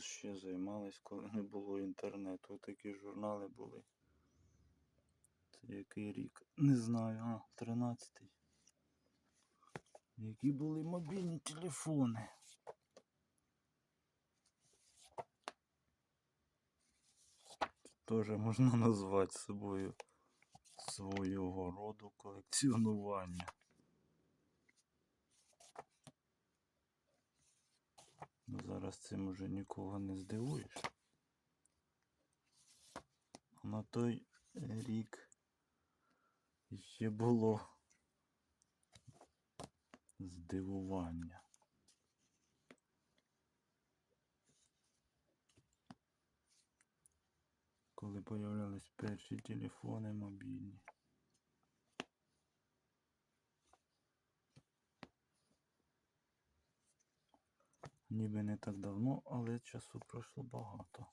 ще займались, коли не було інтернету. Такі журнали були. Це який рік? Не знаю, а, 13-й. Які були мобільні телефони. Теж можна назвати собою свого роду колекціонування. Ну, зараз цим уже нікого не здивуєш. На той рік ще було здивування. Коли появлялись перші телефони мобільні. Ніби не так давно, але часу пройшло багато.